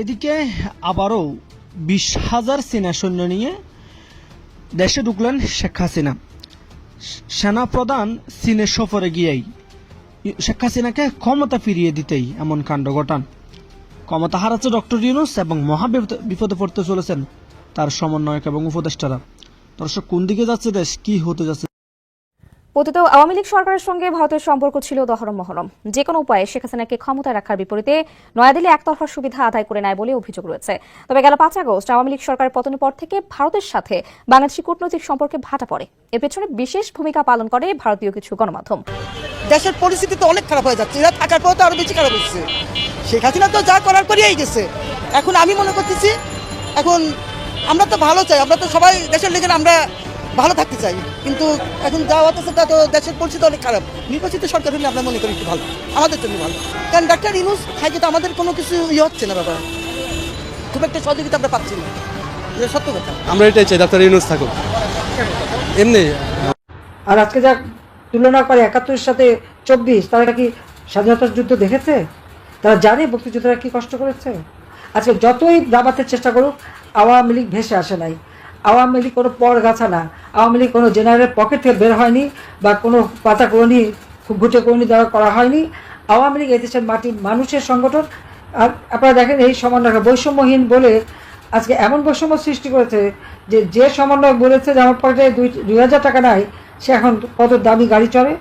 এদিকে আবারও বিশ হাজার সেনা সৈন্য নিয়ে দেশে ঢুকলেন শেখ হাসিনা। সেনা প্রধান চীনের সফরে গিয়েই শেখ হাসিনাকে ক্ষমতা ফিরিয়ে দিতেই এমন কাণ্ড ঘটান। ক্ষমতা হারাচ্ছে ডক্টর ইউনুস এবং মহা বিপদে পড়তে চলেছেন তার সমন্বয়ক এবং উপদেষ্টারা। দর্শক, কোন দিকে যাচ্ছে দেশ, কি হতে যাচ্ছে পতিত আওয়ামী লীগ সরকারের সঙ্গে ভারতের সম্পর্ক ছিল দহরম মহরম। যে কোনো উপায়ে শেখ হাসিনাকে ক্ষমতায় রাখার বিপরীতে নয়াদিল্লি একতরফা সুবিধা আদায় করে নেয় বলে অভিযোগ রয়েছে। তবে গেল পাঁচ আগস্ট আওয়ামী লীগ সরকারের পতনের পর থেকে ভারতের সাথে বাংলাদেশি কূটনৈতিক সম্পর্কে ভাটা পড়ে। এর পেছনে বিশেষ ভূমিকা পালন করে ভারতীয় কিছু গণমাধ্যম। দেশের পরিস্থিতি তো অনেক খারাপ হয়ে যাচ্ছে। এরা থাকার পর তো আরও বেশি খারাপ হচ্ছে। শেখ হাসিনা তো যা করার করিয়াই গেছে। এখন আমি মনে করতেছি, এখন আমরা তো ভালো চাই। আমরা তো সবাই দেশের লেগে আমরা ভালো থাকতে চাই। কিন্তু এখন যা হতেছে তা তো দেশের পরিস্থিতি অনেক খারাপ। নির্বাচিত সরকার হলে আমরা মনে করি একটু ভালো। আমাদের জন্য ভালো। কারণ ডাক্তার ইনুস থাকে তো আমাদের কোনো কিছু ইয়ে হচ্ছে না বাবা। খুব একটা সহযোগিতা আমরা পাচ্ছি না। এটা সত্য কথা। আমরা এটাই চাই ডাক্তার ইউনুস থাকুক। এমনি আর আজকে যা তুলনা করে একাত্তরের সাথে চব্বিশ তারা কি স্বাধীনতার যুদ্ধ দেখেছে? তারা জানে মুক্তিযোদ্ধারা কি কষ্ট করেছে? আজকে যতই দাবাতে চেষ্টা করুক আওয়ামী লীগ ভেসে আসে নাই। আওয়ামী লীগ কোনো পর গাছা না। আওয়ামী লীগ কোনো জেনারেল পকেট থেকে বের হয়নি বা কোনো পাতা করণি ভুটে করণি দেওয়া করা হয়নি। আওয়ামী লীগ এদেশের মাটি মানুষের সংগঠন। আর আপনারা দেখেন এই সমন্বয় বৈষম্যহীন বলে আজকে এমন বৈষম্য সৃষ্টি করেছে যে যে সমন্বয় বলেছে যে, আমার পকেটে দুই দুই হাজার টাকা নাই, সে এখন কত দামি গাড়ি চড়ে?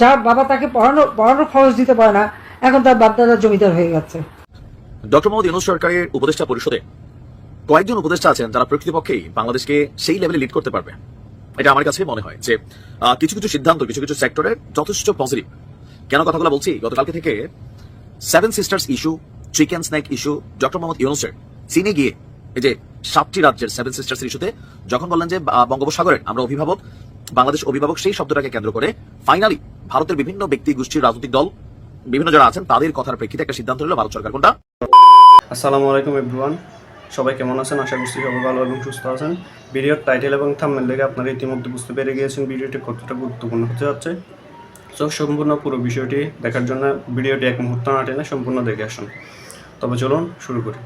যার বাবা তাকে পড়ানো পড়ানোর খরচ দিতে পারে না। এখন তার বাপদাদা জমিদার হয়ে গেছে। ডক্টর মোহাম্মদ ইউনুস সরকারের উপদেষ্টা পরিষদে কয়েকজন উপদেষ্টা আছেন যারা প্রকৃতপক্ষেই বাংলাদেশকে সেই লেভেলে লিড করতে পারবে। এটা আমার কাছে মনে হয় যে কিছু কিছু সিদ্ধান্ত, কিছু কিছু সেক্টরের যথেষ্ট পজিটিভ কেন কথাগুলো বলছি? গতকালকে থেকে seven sisters issue chicken's neck issue doctor Mohammad ইউনুসের চীনে গিয়ে এই যে সাতটি রাজ্যের সেভেন সিস্টার্স ইস্যুতে যখন বললেন যে বঙ্গোপসাগরের আমরা অভিভাবক, বাংলাদেশ অভিভাবক সেই শব্দটাকে কেন্দ্র করে ফাইনালি ভারতের বিভিন্ন ব্যক্তি গোষ্ঠীর রাজনৈতিক দল, বিভিন্ন যারা আছেন, তাদের কথার প্রেক্ষিতে একটা সিদ্ধান্ত নিল ভারত সরকার। কোনটা? আসসালামু আলাইকুম এভরিওয়ান সবাই কেমন আছেন? আশা করছি সবাই ভালো এবং সুস্থ আছেন। ভিডিওর টাইটেল এবং থামেল দেখে আপনারা ইতিমধ্যে বুঝতে পেরে গিয়েছেন ভিডিওটি কতটা গুরুত্বপূর্ণ হতে যাচ্ছে। সো সম্পূর্ণ পুরো বিষয়টি দেখার জন্য ভিডিওটি এক মুহূর্ত না সম্পূর্ণ দেখে আসুন। তবে চলুন শুরু করি।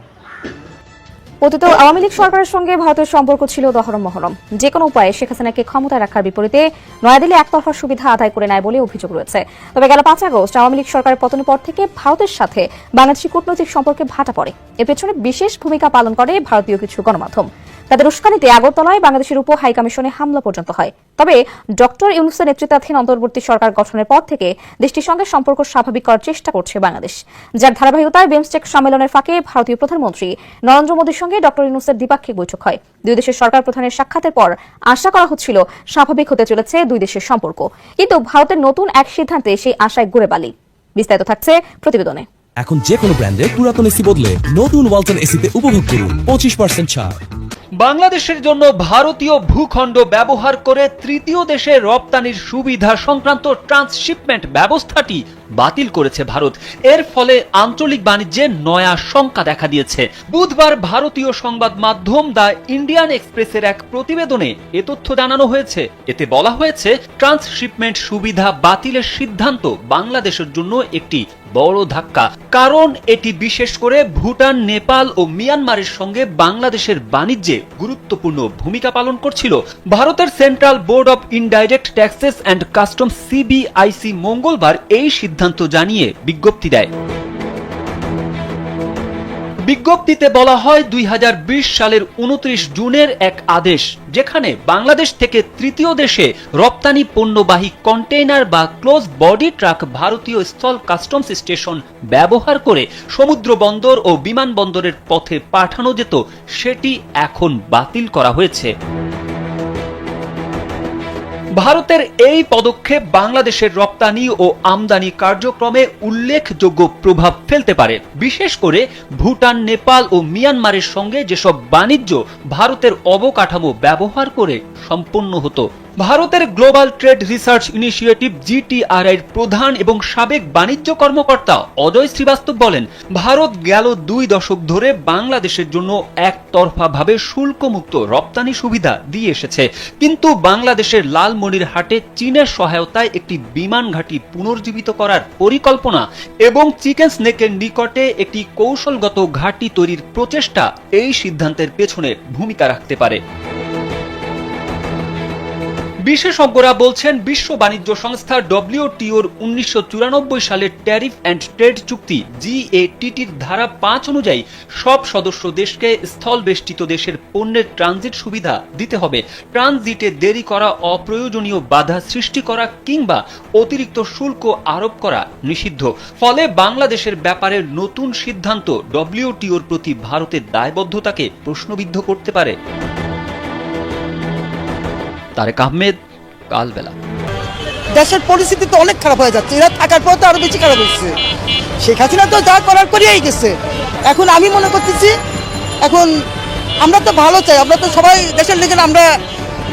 পতিত আওয়ামী লীগ সরকারের সঙ্গে ভারতের সম্পর্ক ছিল দহরম মহরম। যে কোনো উপায়ে শেখ হাসিনাকে ক্ষমতায় রাখার বিপরীতে নয়াদিল্লি একতরফা সুবিধা আদায় করে নেয় বলে অভিযোগ রয়েছে। তবে গেল পাঁচ আগস্ট আওয়ামী লীগ সরকারের পতনের পর থেকে ভারতের সাথে বাংলাদেশি কূটনৈতিক সম্পর্কে ভাটা পড়ে। এর পেছনে বিশেষ ভূমিকা পালন করে ভারতীয় কিছু গণমাধ্যম। তাদের উস্কানিতে আগরতলায় বাংলাদেশের উপ হাই কমিশনে হামলা পর্যন্ত হয়। তবে ডক্টর ইউনুসের নেতৃত্বাধীন অন্তর্বর্তী সরকার গঠনের পর থেকে দেশটির সঙ্গে সম্পর্ক স্বাভাবিক করার চেষ্টা করছে বাংলাদেশ। যার ধারাবাহিকতায় বিমস্টেক সম্মেলনের ফাঁকে ভারতীয় প্রধানমন্ত্রী নরেন্দ্র মোদীর সঙ্গে ডক্টর ইউনুসের দ্বিপাক্ষিক বৈঠক হয়। দুই দেশের সরকার প্রধানের সাক্ষাতের পর আশা করা হচ্ছিল স্বাভাবিক হতে চলেছে দুই দেশের সম্পর্ক। কিন্তু ভারতের নতুন এক সিদ্ধান্তে সেই আশায় ঘুরে বালি। বিস্তারিত থাকছে প্রতিবেদনে। এখন যে কোনো ব্র্যান্ডের পুরাতন এসি বদলে নতুন ওয়ালটন এসিতে উপভোগ করুন পঁচিশ পার্সেন্ট ছাড়। বাংলাদেশের জন্য ভারতীয় ভূখণ্ড ব্যবহার করে তৃতীয় দেশে রপ্তানির সুবিধা সংক্রান্ত ট্রান্সশিপমেন্ট ব্যবস্থাটি বাতিল করেছে ভারত। এর ফলে আঞ্চলিক বাণিজ্যে নয়া শঙ্কা দেখা দিয়েছে। বুধবার ভারতীয় সংবাদ মাধ্যম দ্য ইন্ডিয়ান এক্সপ্রেসের এক প্রতিবেদনে এ তথ্য জানানো হয়েছে। এতে বলা হয়েছে, ট্রান্সশিপমেন্ট সুবিধা বাতিলের সিদ্ধান্ত বাংলাদেশের জন্য একটি বড় ধাক্কা। কারণ এটি বিশেষ করে ভুটান, নেপাল ও মিয়ানমারের সঙ্গে বাংলাদেশের বাণিজ্যে গুরুত্বপূর্ণ ভূমিকা পালন করছিল। ভারতের central board of indirect taxes and custom CBIC মঙ্গলবার এই সিদ্ধান্ত জানিয়ে বিজ্ঞপ্তি দেয়। বিজ্ঞপ্তিতে বলা হয়, দুই হাজার বিশ সালের উনত্রিশ জুনের এক আদেশ, যেখানে বাংলাদেশ থেকে তৃতীয় দেশে রপ্তানি পণ্যবাহী কন্টেইনার বা ক্লোজ বডি ট্রাক ভারতীয় স্থল কাস্টমস স্টেশন ব্যবহার করে সমুদ্র বন্দর ও বিমানবন্দরের পথে পাঠানো যেত, সেটি এখন বাতিল করা হয়েছে। ভারতের এই পদক্ষেপ বাংলাদেশের রপ্তানি ও আমদানি কার্যক্রমে উল্লেখযোগ্য প্রভাব ফেলতে পারে। বিশেষ করে ভুটান, নেপাল ও মিয়ানমারের সঙ্গে যেসব বাণিজ্য ভারতের অবকাঠামো ব্যবহার করে সম্পন্ন হতো। ভারতের global trade research initiative GTRI প্রধান এবং সাবেক বাণিজ্য কর্মকর্তা অজয় শ্রীবাস্তব বলেন, ভারত গেল দুই দশক ধরে বাংলাদেশের জন্য একতরফাভাবে শুল্কমুক্ত রপ্তানি সুবিধা দিয়ে এসেছে। কিন্তু বাংলাদেশের লালমনিরহাটে চীনের সহায়তায় একটি বিমান ঘাঁটি পুনর্জীবিত করার পরিকল্পনা এবং চিকেন স্নেকের নিকটে একটি কৌশলগত ঘাঁটি তৈরির প্রচেষ্টা এই সিদ্ধান্তের পেছনে ভূমিকা রাখতে পারে। বিশেষজ্ঞরা বলছেন বিশ্ব বাণিজ্য সংস্থা ডব্লিউটিওর উনিশশো চুরানব্বই সালের ট্যারিফ অ্যান্ড ট্রেড চুক্তি, জিএটিটির ধারা পাঁচ অনুযায়ী সব সদস্য দেশকে স্থলবেষ্টিত দেশের পণ্যের ট্রানজিট সুবিধা দিতে হবে। ট্রানজিটে দেরি করা অপ্রয়োজনীয় বাধা সৃষ্টি করা কিংবা অতিরিক্ত শুল্ক আরোপ করা নিষিদ্ধ। ফলে বাংলাদেশের ব্যাপারে নতুন সিদ্ধান্ত ডব্লিউটিওর প্রতি ভারতের দায়বদ্ধতাকে প্রশ্নবিদ্ধ করতে পারে। তারেক আহমেদ কালবেলা। দেশের পরিস্থিতি তো অনেক খারাপ হয়ে যাচ্ছে। এরা থাকার পর তো আরও বেশি খারাপ হচ্ছে। শেখ হাসিনা তো যা করার করিয়েই গেছে। এখন আমি মনে করতেছি এখন আমরা তো ভালো চাই। আমরা তো সবাই দেশের লেগে আমরা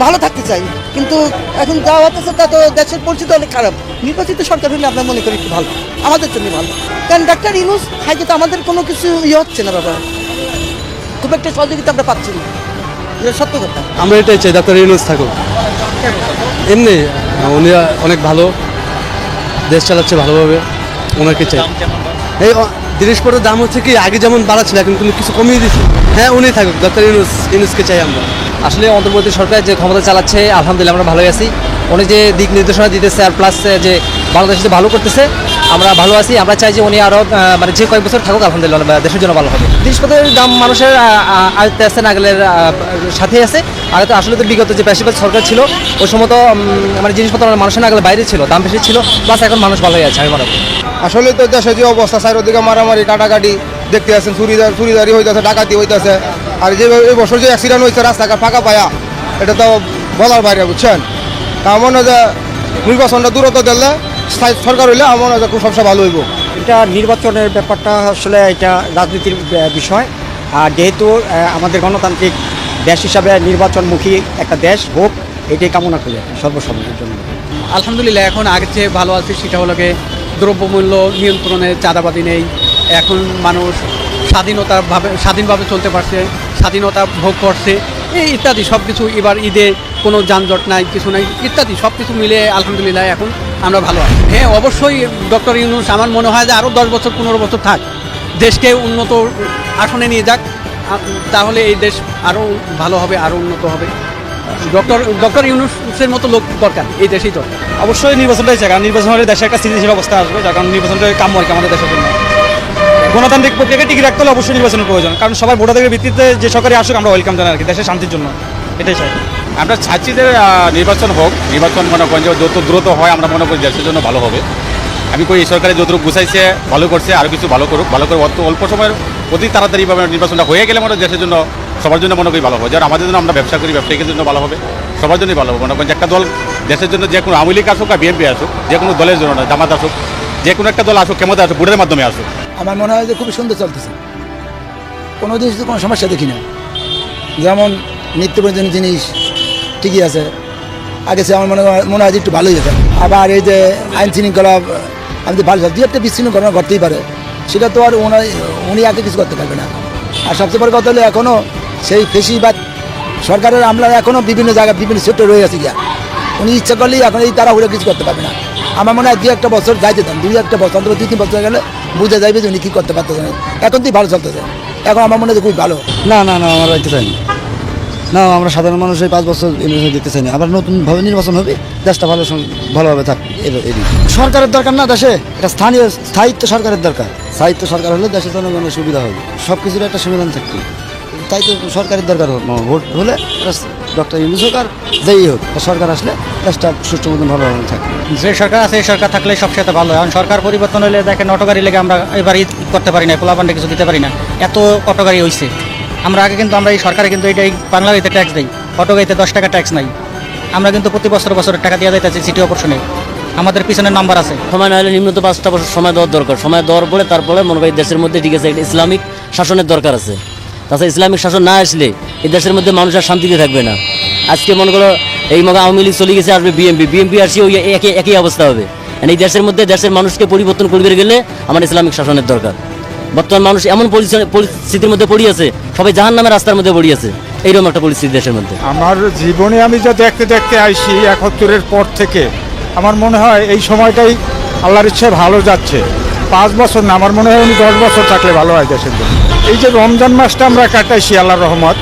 ভালো থাকতে চাই। কিন্তু এখন যা হচ্ছে তা তো দেশের পরিস্থিতি অনেক খারাপ। নির্বাচিত সরকার হলে আমরা মনে করি একটু ভালো। আমাদের জন্য ভালো। কারণ ডাক্তার ইনুস থাকে তো আমাদের কোনো কিছু ইয়ে হচ্ছে না বাবা। খুব একটা সহযোগিতা আমরা পাচ্ছি না। এটা সত্য কথা। আমরা এটাই চাই ডাক্তার ইউনুস থাকুক। এমনি উনি অনেক ভালো দেশ চালাচ্ছে ভালোভাবে ওনাকে চাই। এই জিনিসপত্রের দাম হচ্ছে কি আগে যেমন বাড়া ছিল এখন কিন্তু কিছু কমিয়ে দিচ্ছে। হ্যাঁ উনি থাকুক ডাক্তার ইউনুস ইউনুসকে চাই আমরা। আসলে অন্তর্বর্তী সরকার যে ক্ষমতা চালাচ্ছে আলহামদুলিল্লাহ আমরা ভালোই আছি। উনি যে দিক নির্দেশনা দিতেছে আর প্লাস যে বাংলাদেশে ভালো করতেছে আমরা ভালো আছি, আমরা চাই যে উনি আরও মানে যে কয়েক বছর থাকুক, আলহামদুলিল্লাহ দেশের জন্য ভালো হবে। জিনিসপত্রের দাম মানুষের আয়ত্তে আছে, নাগলের সাথে আছে। আর তো আসলে তো বিগত যে পেশিবাদ সরকার ছিল, ওই সময় তো মানে জিনিসপত্র মানুষের নাগলের বাইরে ছিল, দাম বেশি ছিল প্লাস এখন মানুষ ভালোই আছে, আমি মনে করি। আসলে তো দেশে যে অবস্থা, চারিদিকে মারামারি, কাটাকাটি, দেখতে আছেন, চুরিদার, চুরিদারি হইতেছে, ডাকাতি হইতেছে। আর যে এই বছর যে অ্যাক্সিডেন্ট হয়েছে, রাস্তাঘাট ফাঁকা পায়া, এটা তো বলার বাইরে, বুঝছেন? তা মনে হয় যে নির্বাচনটা দূরত্ব দিলে সরকার হইলে আমার মনে হয় খুব সবসময় ভালো হইব। এটা নির্বাচনের ব্যাপারটা আসলে এটা রাজনীতির বিষয়। আর যেহেতু আমাদের গণতান্ত্রিক দেশ হিসাবে নির্বাচনমুখী একটা দেশ হোক এটাই কামনা করি আর কি, সর্বসাধারণের জন্য। আলহামদুলিল্লাহ এখন আগের চেয়ে ভালো আছে সেটা হলো দ্রব্যমূল্য নিয়ন্ত্রণে চাঁদাবাদি নেই। এখন মানুষ স্বাধীনতাভাবে স্বাধীনভাবে চলতে পারছে স্বাধীনতা ভোগ করছে এই ইত্যাদি সব কিছু এবার ঈদে কোনো যানজট নাই, কিছু নাই, ইত্যাদি সব কিছু মিলে আলহামদুলিল্লাহ এখন আমরা ভালো আছি। হ্যাঁ অবশ্যই, ডক্টর ইউনুস, আমার মনে হয় যে আরও দশ বছর, পনেরো বছর থাক, দেশকে উন্নত আসনে নিয়ে যাক তাহলে এই দেশ আরও ভালো হবে আরও উন্নত হবে। ডক্টর ডক্টর ইউনুসের মতো লোক দরকার, এই দেশেই দরকার। অবশ্যই নির্বাচনটাই চাই, কারণ নির্বাচন হলে দেশে একটা স্থিতিশীল অবস্থা আসবে, যার কারণে নির্বাচনটা কাম্য আর কি আমাদের দেশের জন্য। গণতান্ত্রিক প্রক্রিয়াকে টিকে রাখতে হলে অবশ্যই নির্বাচনের প্রয়োজন, কারণ সবাই ভোটাধিকার ভিত্তিতে যে সরকারি আসুক, আমরা ওয়েলকাম জানাই আর কি, দেশের শান্তির জন্য। এটাই চাই। আমরা চাচ্ছি যে নির্বাচন হোক, নির্বাচন মনে করেন যে যত দ্রুত হয়, আমরা মনে করি দেশের জন্য ভালো হবে। আমি কই, এই সরকারে যতটুকু গুছাইছে, ভালো করছে আরও কিছু ভালো করুক, ভালো করে অত অল্প সময়ের অতি তাড়াতাড়িভাবে নির্বাচনটা হয়ে গেলে মনে দেশের জন্য সবার জন্য মনে করি ভালো হবে। যেমন আমাদের জন্য আমরা ব্যবসা করি, ব্যবসায়ীদের জন্য ভালো হবে, সবার জন্যই ভালো হবে। মনে করেন যে একটা দল দেশের জন্য যে কোনো আওয়ামী লীগ আসুক আর বিএনপি আসুক, যে কোনো দলের জন্য না জামাত আসুক, যে কোনো একটা দল আসুক ক্ষমতা আসুক, ভোটের মাধ্যমে আসুক। আমার মনে হয় যে খুবই সুন্দর চলতেছে। কোনো জিনিস কোনো সমস্যা দেখি না। যেমন নিত্য প্রয়োজনীয় জিনিস ঠিকই আছে। আগে সে আমার মনে মনে হয় একটু ভালোই হতো। আবার এই যে আইন শৃঙ্খলা, আমি তো ভালো দু একটা বিচ্ছিন্ন ঘটনা ঘটতেই পারে। সেটা তো আর ওনার উনি আগে কিছু করতে পারবে না। আর সবচেয়ে বড় কথা হলো এখনও সেই ফেসিবাদ সরকারের আমরা এখনও বিভিন্ন জায়গায় বিভিন্ন সেক্টর রয়ে আছি গিয়া। উনি ইচ্ছা করলেই এখন এই তারা হলে কিছু করতে পারবে না। আমার মনে হয় দু একটা বছর যাইতে দেন। দুই একটা বছর, অন্তত দুই তিন বছর গেলে বুঝে যাইবে যে উনি কী করতে পারতেছেন। এখন তুই ভালো চলতেছে। এখন আমার মনে হয় খুবই ভালো। না না না, আমার দিতে চাই না। আমরা সাধারণ মানুষ এই পাঁচ বছর নির্বাচন দিতে চাই না। আবার নতুনভাবে নির্বাচন হবে, দেশটা ভালো ভালোভাবে থাক সরকারের দরকার না দেশে, এটা স্থানীয় স্থায়িত্ব সরকারের দরকার। স্থায়িত্ব সরকার হলে দেশের জনগণের সুবিধা হবে সব কিছুর একটা সমাধান থাকবে। তাই তো সরকারের দরকার ভোট হলে ডক্টর ইউনুস আর যেই হোক সরকার আসলে দেশটা সুষ্ঠু মতন ভালোভাবে থাকবে যে সরকার আছে, এই সরকার থাকলে সবচেয়ে ভালো এখন সরকার পরিবর্তন হলে দেখেন অটোগাড়ি লেগে আমরা এবার ঈদ করতে পারি না পোলাপান্ডে কিছু দিতে পারি না। এত অটোগাড়ি হয়েছে আমরা আগে কিন্তু আমরা এই সরকারে কিন্তু এটা এই বাংলা গাড়িতে ট্যাক্স দিই। অটোগাড়িতে দশ টাকা ট্যাক্স নাই। আমরা কিন্তু প্রতি বছর বছর টাকা দিয়ে যাইতেছি সিটি অপারেশনে আমাদের পিছনে নাম্বার আছে। সময় না হলে নিম্নত পাঁচটা বছর সময় দেওয়ার দরকার। সময় দেওয়ার পরে তারপরে মনে করি দেশের মধ্যে ঠিক আছে, একটা ইসলামিক শাসনের দরকার আছে। তাছাড়া ইসলামিক শাসন না আসলে এই দেশের মধ্যে মানুষ আর শান্তিতে থাকবে না। আজকে মনে করো এই মগে আওয়ামী লীগ চলে গেছে, আসবে বিএমপি বিএমপি আসি ওই একই একই অবস্থা হবে। And এই দেশের মধ্যে দেশের মানুষকে পরিবর্তন করবে গেলে আমার ইসলামিক শাসনের দরকার। বর্তমান মানুষ এমন পরিস্থিতি- পরিস্থিতির মধ্যে পড়িয়েছে সবাই জাহান নামের রাস্তার মধ্যে পড়িয়েছে এইরকম একটা পরিস্থিতি দেশের মধ্যে। আমার জীবনে আমি যা দেখতে দেখতে আইসি একাত্তরের পর থেকে আমার মনে হয় এই সময়টাই আল্লাহর ইচ্ছায় ভালো যাচ্ছে। পাঁচ বছর না আমার মনে হয় উনি দশ বছর থাকলে ভালো হয় দেশের জন্য। এই যে রমজান মাসটা আমরা কাটাইছি আল্লাহর রহমত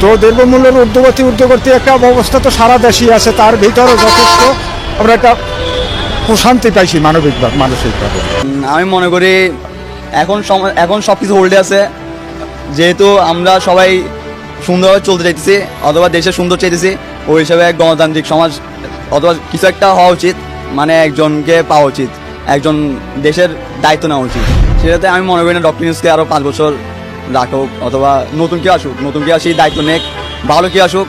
তো দ্রব্যমূল্যের ঊর্ধ্বগতি ঊর্ধ্বগতি একটা অবস্থা তো সারা দেশই আছে তার ভিতরে যথেষ্ট আমরা একটা প্রশান্তি পাইছি মানবিকভাবে মানসিকভাবে। আমি মনে করি এখন এখন সব কিছু হোল্ডে আছে। যেহেতু আমরা সবাই সুন্দরভাবে চলতে চাইতেছি, অথবা দেশে সুন্দর চাইতেছি, ওই হিসাবে এক গণতান্ত্রিক সমাজ, অথবা কিছু একটা হওয়া উচিত মানে একজনকে পাওয়া উচিত, একজন দেশের দায়িত্ব নেওয়া উচিত। সেটাতে আমি মনে করি না ডক্টর নিউজকে আরও পাঁচ বছর রাখুক, অথবা নতুন কেউ আসুক, নতুন কেউ আসি দায়িত্ব নেক, ভালো কেউ আসুক,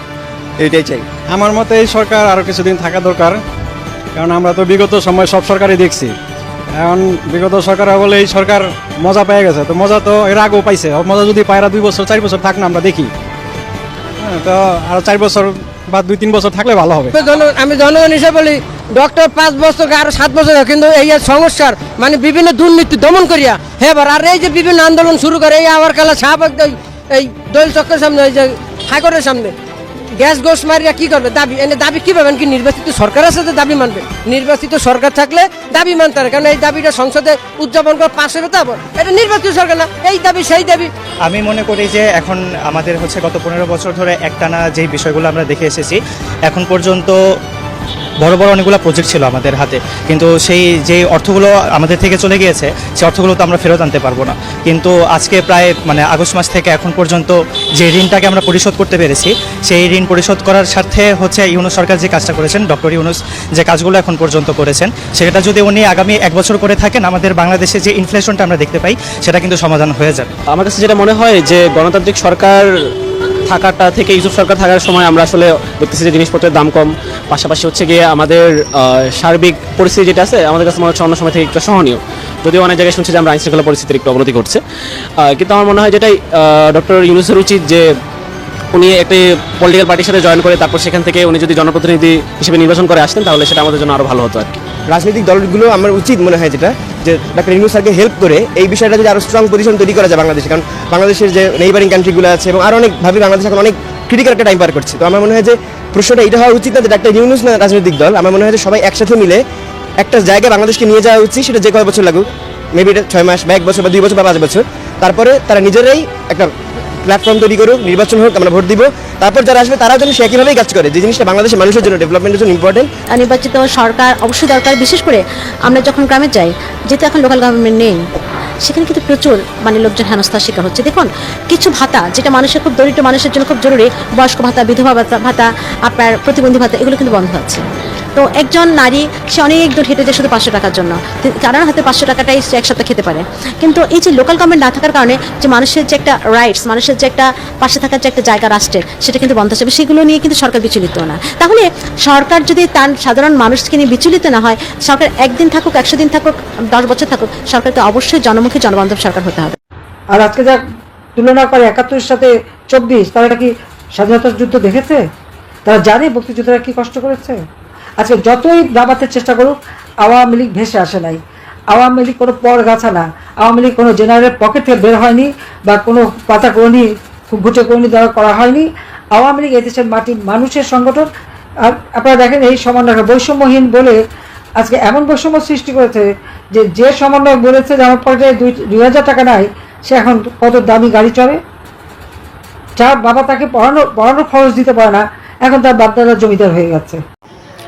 এটাই চাই। আমার মতে এই সরকার আরও কিছুদিন থাকা দরকার, কারণ আমরা তো বিগত সময় সব সরকারই দেখছি। এখন বিগত সরকার বলে এই সরকার মজা পেয়ে গেছে। তো মজা তো এর আগেও পাইছে। মজা যদি পায়রা দুই বছর চার বছর থাক না আমরা দেখি। হ্যাঁ, তো আরও চার বছর বা দুই তিন বছর থাকলে ভালো হবে। আমি জনগণ হিসেবে বলি ডক্টর পাঁচ বছর আরও সাত বছর কিন্তু এই সমস্যার মানে বিভিন্ন দুর্নীতি দমন করিয়া হেবার আর এই যে বিভিন্ন আন্দোলন শুরু করে এই আবার খেলা সাহাব এই দোল চক্রের সামনে এই যে হাইকোর্টের সামনে গ্যাস গোস মারিয়া কি করবে? দাবি এনে দাবি কি পাবেন কি নির্বাচিত সরকার আছে তো দাবি মানবে। নির্বাচিত সরকার থাকলে দাবি মানতে হবে, কারণ এই দাবিটা সংসদে উদযাপন করে পাশ তারপর এটা নির্বাচিত সরকার না, এই দাবি, সেই দাবি। আমি মনে করি যে এখন আমাদের হচ্ছে গত পনেরো বছর ধরে একটানা যে বিষয়গুলো আমরা দেখে এসেছি, এখন পর্যন্ত বড় বড় অনেকগুলো প্রজেক্ট ছিল আমাদের হাতে। কিন্তু সেই যে অর্থগুলো আমাদের থেকে চলে গিয়েছে সেই অর্থগুলো তো আমরা ফেরত আনতে পারব না। কিন্তু আজকে প্রায় মানে আগস্ট মাস থেকে এখন পর্যন্ত যে ঋণটাকে আমরা পরিশোধ করতে পেরেছি, সেই ঋণ পরিশোধ করার স্বার্থে হচ্ছে ইউনুস সরকার যে কাজটা করেছেন, ডক্টর ইউনুস যে কাজগুলো এখন পর্যন্ত করেছেন, সেটা যদি উনি আগামী এক বছর করে থাকেন, আমাদের বাংলাদেশে যে ইনফ্লেশনটা আমরা দেখতে পাই, সেটা কিন্তু সমাধান হয়ে যাবে। আমার কাছে যেটা মনে হয় যে গণতান্ত্রিক সরকার থাকাটা থেকে ইউসুফ সরকার থাকার সময় আমরা আসলে দেখতেছি যে জিনিসপত্রের দাম কম পাশাপাশি হচ্ছে গিয়ে আমাদের সার্বিক পরিস্থিতি যেটা আছে, আমাদের কাছে মনে হচ্ছে অন্য সময় থেকে একটু সহনীয়। যদিও অনেক জায়গায় শুনছি যে আমরা আইনশৃঙ্খলা পরিস্থিতির একটু অবনতি ঘটছে। কিন্তু আমার মনে হয় যেটাই ডক্টর ইউনুসের উচিত যে উনি একটি পলিটিক্যাল পার্টির সাথে জয়েন করে, তারপর সেখান থেকে উনি যদি জনপ্রতিনিধি হিসেবে নির্বাচন করে আসতেন, তাহলে সেটা আমাদের জন্য আরও ভালো হতো আর কি। রাজনৈতিক দলগুলো আমার উচিত মনে হয় যেটা, যে ডক্টর ইউনুস স্যারকে হেল্প করে এই বিষয়টা যদি আরও স্ট্রং পজিশন তৈরি করা যায় বাংলাদেশে। কারণ বাংলাদেশের যে নেইবারিং কান্ট্রিগুলো আছে এবং আরও অনেকভাবে বাংলাদেশ এখন অনেক ক্রিটিক্যাল একটা টাইম পার করছে। তো আমার মনে হয় যে প্রশ্নটা এটা হওয়া উচিত না যে একটা ইউনুস না রাজনৈতিক দল, আমার মনে হয় যে সবাই একসাথে মিলে একটা জায়গায় বাংলাদেশকে নিয়ে যাওয়া উচিত, সেটা যে কয় বছর লাগুক। মেবি এটা ছয় মাস বা এক বছর বা দুই বছর বা পাঁচ বছর। তারপরে তারা নিজেরাই একটা প্ল্যাটফর্ম তৈরি করুক, নির্বাচন হোক, আমরা ভোট দিব। তারপর যারা আসবে তারা যেন সে একইভাবেই কাজ করে। যে জিনিসটা বাংলাদেশের মানুষের জন্য ডেভেলপমেন্টের জন্য ইম্পর্টেন্ট নির্বাচিত সরকার অবশ্যই দরকার। বিশেষ করে আমরা যখন গ্রামে যাই, যেহেতু এখন লোকাল গভর্নমেন্ট নেই সেখানে কিন্তু প্রচুর মানে লোকজন হেনস্থার শিকার হচ্ছে। দেখুন, কিছু ভাতা, যেটা মানুষের খুব দরিদ্র মানুষের জন্য খুব জরুরি, বয়স্ক ভাতা, বিধবা ভাতা ভাতা, আপনার প্রতিবন্ধী ভাতা, এগুলো কিন্তু বন্ধ আছে। তো একজন নারী, সে অনেক দূর হেঁটে যায় শুধু পাঁচশো টাকার জন্য। কারণ হাতে পাঁচশো টাকাটাই সে এক সপ্তাহ খেতে পারে। কিন্তু এই যে লোকাল গভর্নমেন্ট না থাকার কারণে যে মানুষের যে একটা রাইটস মানুষের যে একটা পাশে থাকার যে একটা জায়গা রাষ্ট্রের, সেটা কিন্তু বন্ধ আছে সেগুলো নিয়ে কিন্তু সরকার বিচলিত না। তাহলে সরকার যদি তার সাধারণ মানুষকে নিয়ে বিচলিত না হয়, সরকার একদিন থাকুক, একশো দিন থাকুক, দশ বছর থাকুক সরকারকে অবশ্যই জনমুখী জনবান্ধব সরকার হতে হবে। আর আজকে যা তুলনা করে একাত্তরের সাথে চব্বিশ তারা কি স্বাধীনতার যুদ্ধ দেখেছে? তারা জানে মুক্তিযোদ্ধারা কি কষ্ট করেছে? আজকে যতই দাবাতের চেষ্টা করুক, আওয়ামী লীগ ভেসে আসে নাই। আওয়ামী লীগ কোনো পর গাছা না। আওয়ামী লীগ কোনো জেনারেল পকেট থেকে বের হয়নি বা কোনো পাতা করনি, ঘুটে করনি দ্বারা করা হয়নি। আওয়ামী লীগ এদেশের মাটির মানুষের সংগঠন। আর আপনারা দেখেন এই সমন্বয় বৈষম্যহীন বলে আজকে এমন বৈষম্য সৃষ্টি করেছে যে যে সমন্বয় বলেছে যে, আমার পকেটে দুই দুই হাজার টাকা নাই, সে এখন কত দামি গাড়ি চড়ে? যার বাবা তাকে পড়ানো, পড়ানোর খরচ দিতে পারে না। এখন তার বাপদাদা জমিদার হয়ে গেছে।